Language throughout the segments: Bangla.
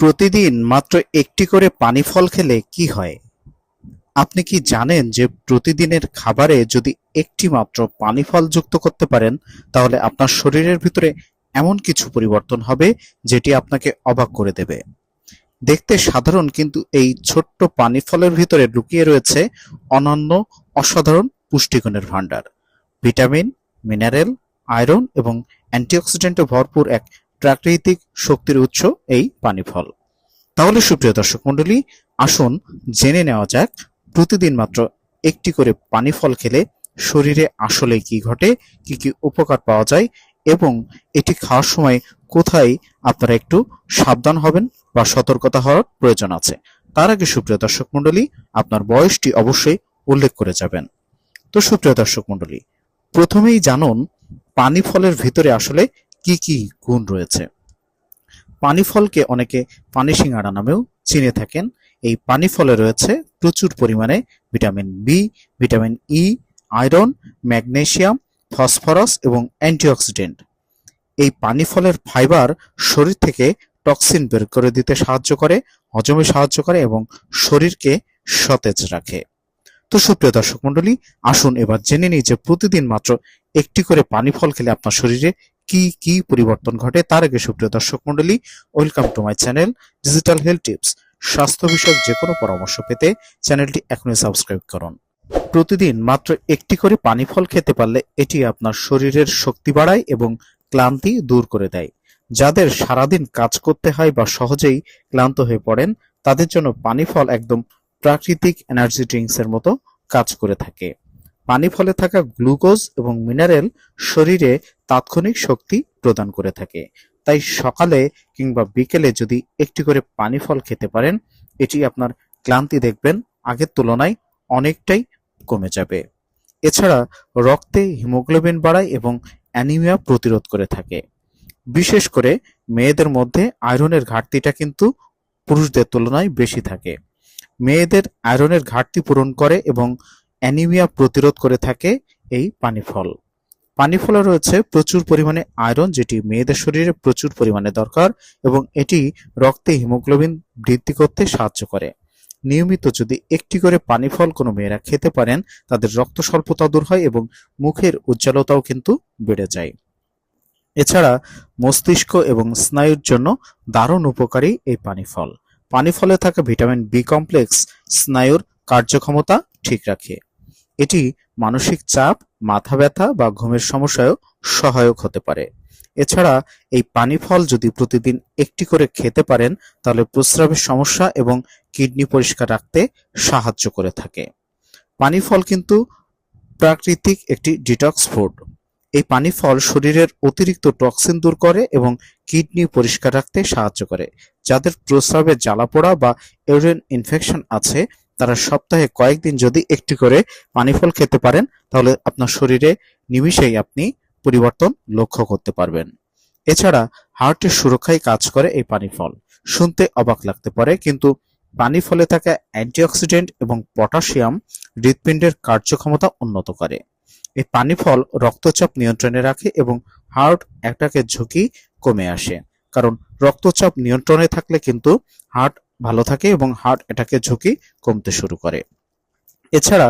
প্রতিদিন মাত্র একটি করে পানি ফল খেলে কি হয়? আপনি কি জানেন যে প্রতিদিনের খাবারে যদি একটি মাত্র পানি ফল যুক্ত করতে পারেন, তাহলে আপনার শরীরের ভিতরে এমন কিছু পরিবর্তন হবে যেটি আপনাকে অবাক করে দেবে। দেখতে সাধারণ, কিন্তু এই ছোট্ট পানি ফলের ভিতরে লুকিয়ে রয়েছে অনন্য অসাধারণ পুষ্টিগুণের ভাণ্ডার। ভিটামিন, মিনারেল, আয়রন এবং অ্যান্টিঅক্সিডেন্টে ভরপুর এক প্রাকৃতিক শক্তির উৎস এই পানি ফল তাহলে সুপ্রিয় দর্শক মণ্ডলী, আসুন জেনে নেওয়া যাক, প্রতিদিন মাত্র একটি করে পানি ফল খেলে শরীরে আসলে কি ঘটে, কি কি উপকার পাওয়া যায় এবং এটি খাওয়ার সময় কোথায় আপনারা একটু সাবধান হবেন বা সতর্কতা হওয়ার প্রয়োজন আছে। তার আগে সুপ্রিয় দর্শক মণ্ডলী, আপনার বয়সটি অবশ্যই উল্লেখ করে যাবেন। তো সুপ্রিয় দর্শক মণ্ডলী, প্রথমেই জানুন পানি ফলের ভিতরে আসলে কি কি গুণ রয়েছে? পানি ফলকে অনেকে পানি সিঙ্গাড়া নামেও চিনে থাকেন। এই পানি ফলে রয়েছে প্রচুর পরিমাণে vitamin B vitamin E iron magnesium phosphorus এবং অ্যান্টিঅক্সিডেন্ট। এই পানি ফলের ফাইবার শরীর থেকে টক্সিন বের করে দিতে সাহায্য করে, হজমে সাহায্য করে এবং শরীরকে সতেজ রাখে। তো সুপ্রিয় দর্শক মন্ডলী আসুন এবার জেনে নিই যে প্রতিদিন মাত্র একটি করে পানি ফল খেলে আপনার শরীরে কি কি পরিবর্তন ঘটে তার আগে সুপ্রিয় দর্শক মণ্ডলী welcome to my channel digital health tips স্বাস্থ্য বিষয়ক যে কোনো পরামর্শ পেতে চ্যানেলটি এখনই সাবস্ক্রাইব করুন। প্রতিদিন মাত্র একটি করে পানি ফল খেতে পারলে এটি আপনার শরীরের শক্তি বাড়ায় এবং ক্লান্তি দূর করে দেয়। যাদের সারাদিন কাজ করতে হয় বা সহজেই ক্লান্ত হয়ে পড়েন, তাদের জন্য পানি ফল একদম প্রাকৃতিক এনার্জি ড্রিঙ্কস এর মতো কাজ করে থাকে। পানি ফলে থাকা গ্লুকোজ এবং মিনারেল শরীরে তাৎক্ষণিক শক্তি প্রদান করে থাকে। তাই সকালে কিংবা বিকেলে যদি একটি করে পানি ফল খেতে পারেন, এটি আপনার ক্লান্তি দেখবেন, আগের তুলনায় অনেকটাই কমে যাবে। এছাড়া রক্তে হিমোগ্লোবিন বাড়ায় এবং অ্যানিমিয়া প্রতিরোধ করে থাকে। বিশেষ করে মেয়েদের মধ্যে আয়রনের ঘাটতিটা কিন্তু পুরুষদের তুলনায় বেশি থাকে। মেয়েদের আয়রনের ঘাটতি পূরণ করে এবং অ্যানিমিয়া প্রতিরোধ করে থাকে এই পানি ফল পানি ফলে রয়েছে প্রচুর পরিমাণে আয়রন, যেটি মেয়েদের শরীরে প্রচুর পরিমাণে দরকার এবং এটি রক্তে হিমোগ্লোবিন বৃদ্ধি করতে সাহায্য করে। নিয়মিত যদি একটি করে পানি ফল কোনো মেয়েরা খেতে পারেন, তাদের রক্ত স্বল্পতা দূর হয় এবং মুখের উজ্জ্বলতাও কিন্তু বেড়ে যায়। এছাড়া মস্তিষ্ক এবং স্নায়ুর জন্য দারুণ উপকারী এই পানি ফল পানি ফলে থাকা ভিটামিন বি কমপ্লেক্স স্নায়ুর কার্যক্ষমতা ঠিক রাখে। এটি মানসিক চাপ, মাথা ব্যথা বা ঘুমের সমস্যায়ও সহায়ক হতে পারে। এছাড়া এই পানি ফল যদি প্রতিদিন একটি করে খেতে পারেন, তাহলে প্রস্রাবের সমস্যা এবং কিডনি পরিষ্কার রাখতে সাহায্য করে থাকে। পানি ফল কিন্তু প্রাকৃতিক একটি ডিটক্স ফুড। এই পানি ফল শরীরের অতিরিক্ত টক্সিন দূর করে এবং কিডনি পরিষ্কার রাখতে সাহায্য করে। যাদের প্রস্রাবের জ্বালাপোড়া বা ইউরিন ইনফেকশন আছে তারা সপ্তাহে কয়েকদিন যদি একটি করে পানি ফল খেতে পারেন, তাহলে আপনার শরীরে নিমিষেই আপনি পরিবর্তন লক্ষ্য করতে পারবেন। এছাড়া হার্টের সুরক্ষায় কাজ করে এই পানি ফল। শুনতে অবাক লাগতে পারে, কিন্তু পানি ফলে থাকা অ্যান্টিঅক্সিডেন্ট এবং পটাশিয়াম হৃৎপিণ্ডের কার্যক্ষমতা উন্নত করে। এই পানি ফল রক্তচাপ নিয়ন্ত্রণে রাখে এবং হার্ট অ্যাটাকের ঝুঁকি কমে আসে। কারণ রক্তচাপ নিয়ন্ত্রণে থাকলে কিন্তু হার্ট ভালো থাকে এবং হার্ট অ্যাটাকের ঝুঁকি কমতে শুরু করে। এছাড়া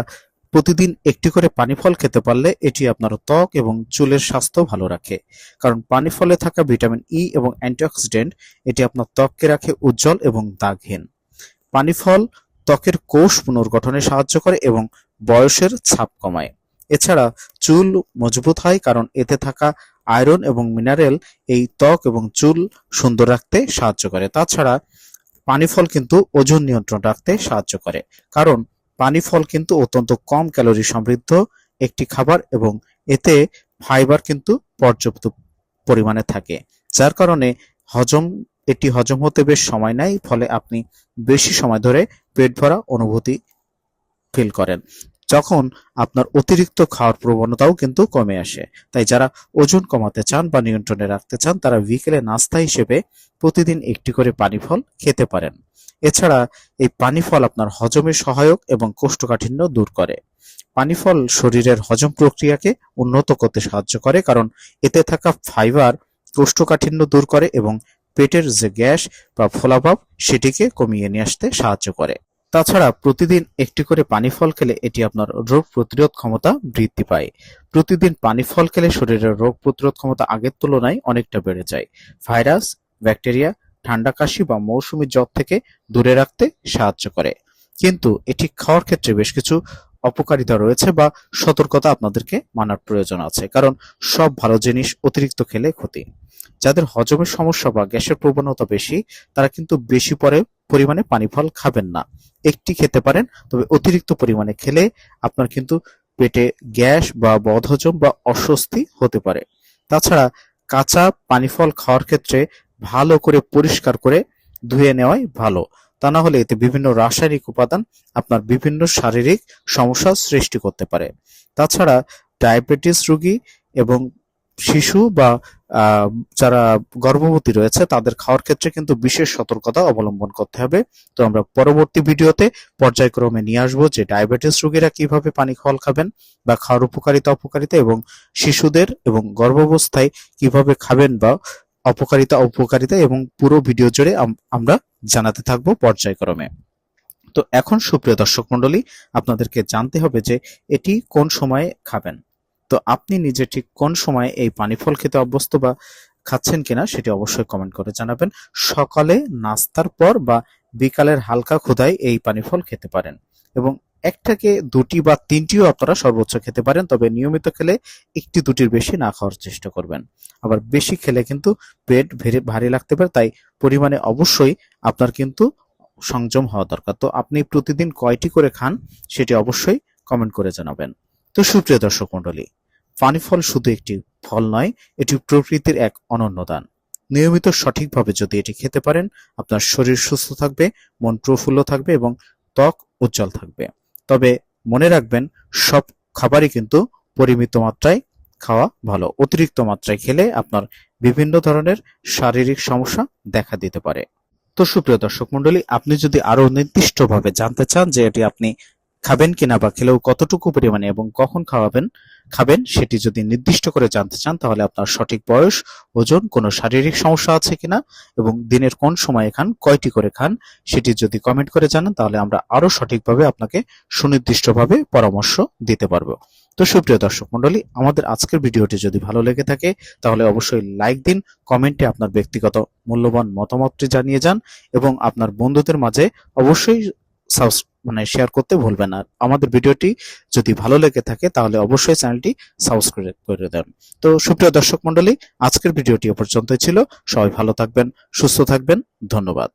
প্রতিদিন একটি করে পানি ফল খেতে পারলে এটি আপনার ত্বক এবং চুলের স্বাস্থ্য ভালো রাখে। কারণ পানি ফলে থাকা ভিটামিন ই এবং অ্যান্টিঅক্সিডেন্ট এটি আপনার ত্বককে রাখে উজ্জ্বল এবং দাগহীন। পানি ফল ত্বকের কোষ পুনর্গঠনে সাহায্য করে এবং বয়সের ছাপ কমায়। এছাড়া চুল মজবুত হয় কারণ এতে থাকা আয়রন এবং মিনারেল এই ত্বক এবং চুল সুন্দর রাখতে সাহায্য করে। তাছাড়া পানি ফল কিন্তু ওজন নিয়ন্ত্রণ রাখতে সাহায্য করে। কারণ পানি ফল কিন্তু অত্যন্ত কম ক্যালোরি সমৃদ্ধ একটি খাবার এবং এতে ফাইবার কিন্তু পর্যাপ্ত পরিমাণে থাকে, যার কারণে হজম, এটি হজম হতে বেশ সময় নেয়, ফলে আপনি বেশি সময় ধরে পেট ভরা অনুভূতি ফিল করেন। যখন আপনার অতিরিক্ত খাওয়ার প্রবণতাও কিন্তু কমে আসে। তাই যারা ওজন কমাতে চান বা নিয়ন্ত্রণে রাখতে চান, তারা বিকেলে নাস্তা হিসেবে প্রতিদিন একটি করে পানি ফল খেতে পারেন। এছাড়া এই পানি ফল আপনার হজমে সহায়ক এবং কোষ্ঠকাঠিন্য দূর করে। পানি ফল শরীরের হজম প্রক্রিয়াকে উন্নত করতে সাহায্য করে, কারণ এতে থাকা ফাইবার কোষ্ঠকাঠিন্য দূর করে এবং পেটের যে গ্যাস বা ফোলাভাব, সেটিকে কমিয়ে নিয়ে আসতে সাহায্য করে। তাছাড়া প্রতিদিন একটি করে পানি ফল খেলে এটি আপনার রোগ প্রতিরোধ ক্ষমতা বৃদ্ধি পায়। প্রতিদিন পানি ফল খেলে শরীরের রোগ প্রতিরোধ ক্ষমতা আগের তুলনায় অনেকটা বেড়ে যায়। ভাইরাস, ব্যাকটেরিয়া, ঠান্ডা কাশি বা মৌসুমী জ্বর থেকে দূরে রাখতে সাহায্য করে। কিন্তু এটি খাওয়ার ক্ষেত্রে বেশ কিছু অপকারিতা রয়েছে বা সতর্কতা আপনাদেরকে মানার প্রয়োজন আছে, কারণ সব ভালো জিনিস অতিরিক্ত খেলে ক্ষতি। যাদের হজমের সমস্যা বা গ্যাসের প্রবণতা বেশি, তারা কিন্তু বেশি পরে পরিমাণে পানি ফল খাবেন না। একটি খেতে পারেন, তবে অতিরিক্ত পরিমাণে খেলে আপনার কিন্তু পেটে গ্যাস বা বদহজম বা অস্বস্তি হতে পারে। তাছাড়া কাঁচা পানি ফল খাওয়ার ক্ষেত্রে ভালো করে পরিষ্কার করে ধুয়ে নেওয়াই ভালো। তা না হলে এতে বিভিন্ন রাসায়নিক উপাদান আপনার বিভিন্ন শারীরিক সমস্যা সৃষ্টি করতে পারে। তাছাড়া ডায়াবেটিস রোগী এবং শিশু বা যারা গর্ভবতী রয়েছে, তাদের খাওয়ার ক্ষেত্রে কিন্তু বিশেষ সতর্কতা অবলম্বন করতে হবে। তো আমরা পরবর্তী ভিডিওতে পর্যায়ক্রমে নিয়ে আসব যে ডায়াবেটিস রোগীরা কীভাবে পানি ফল খাবেন বা খাওয়ার উপকারিতা, অপকারিতা এবং শিশুদের এবং গর্ভাবস্থায় কীভাবে খাবেন বা অপকারিতা উপকারিতা এবং পুরো ভিডিও জুড়ে আমরা জানাতে থাকব পর্যায়ক্রমে। তো এখন সুপ্রিয় দর্শক মণ্ডলী, আপনাদেরকে জানতে হবে যে এটি কোন সময়ে খাবেন। তো আপনি নিজে ঠিক কোন সময়ে এই পানি ফল খেতে অভ্যস্ত বা খাচ্ছেন কিনা সেটি অবশ্যই কমেন্ট করে জানাবেন। সকালে নাস্তার পর বা বিকালের হালকা ক্ষুধায় এই পানি ফল খেতে পারেন এবং একটাকে দুটি বা তিনটিও আপনারা সর্বোচ্চ খেতে পারেন, তবে নিয়মিত খেলে একটি দুটির বেশি না খাওয়ার চেষ্টা করবেন। আবার বেশি খেলে কিন্তু পেট ভেরে ভারী লাগতে পারে, তাই পরিমাণে অবশ্যই আপনার কিন্তু সংযম হওয়া দরকার। তো আপনি প্রতিদিন কয়টি করে খান সেটি অবশ্যই কমেন্ট করে জানাবেন। তো সুপ্রিয় দর্শক মণ্ডলী পানি ফল শুধু একটি ফল নয়, এটি প্রকৃতির এক অনন্য দান। নিয়মিত সঠিকভাবে যদি এটি খেতে পারেন, আপনার শরীর সুস্থ থাকবে, মন প্রফুল্ল থাকবে এবং ত্বক উজ্জ্বল থাকবে। তবে মনে রাখবেন, সব খাবারই কিন্তু পরিমিত মাত্রায় খাওয়া ভালো। অতিরিক্ত মাত্রায় খেলে আপনার বিভিন্ন ধরনের শারীরিক সমস্যা দেখা দিতে পারে। তো সুপ্রিয় দর্শক মন্ডলী আপনি যদি আরও নির্দিষ্টভাবে জানতে চান যে এটি আপনি খাবেন কিনা বা খেলেও কতটুকু পরিমাণে এবং কখন খাওয়াবেন, খাবেন সেটি যদি নির্দিষ্ট করে জানতে চান, তাহলে আপনার সঠিক বয়স, ওজন, কোনো শারীরিক সমস্যা আছে কিনা এবং দিনের কোন সময়ে খান, কয়টি করে খান, সেটি যদি কমেন্ট করে জানান, তাহলে আমরা আরও সঠিকভাবে আপনাকে সুনির্দিষ্টভাবে পরামর্শ দিতে পারব। তো সুপ্রিয় দর্শক মন্ডলী আমাদের আজকের ভিডিওটি যদি ভালো লেগে থাকে, তাহলে অবশ্যই লাইক দিন কমেন্টে আপনার ব্যক্তিগত মূল্যবান মতামতটি জানিয়ে যান এবং আপনার বন্ধুদের মাঝে অবশ্যই সাবস- মানে শেয়ার করতে ভুলবেন না। আমাদের ভিডিওটি যদি ভালো লেগে থাকে, তাহলে অবশ্যই চ্যানেলটি সাবস্ক্রাইব করে দেন। তো সুপ্রিয় দর্শক মন্ডলী আজকের ভিডিওটি এ পর্যন্তই ছিল। সবাই ভালো থাকবেন, সুস্থ থাকবেন। ধন্যবাদ।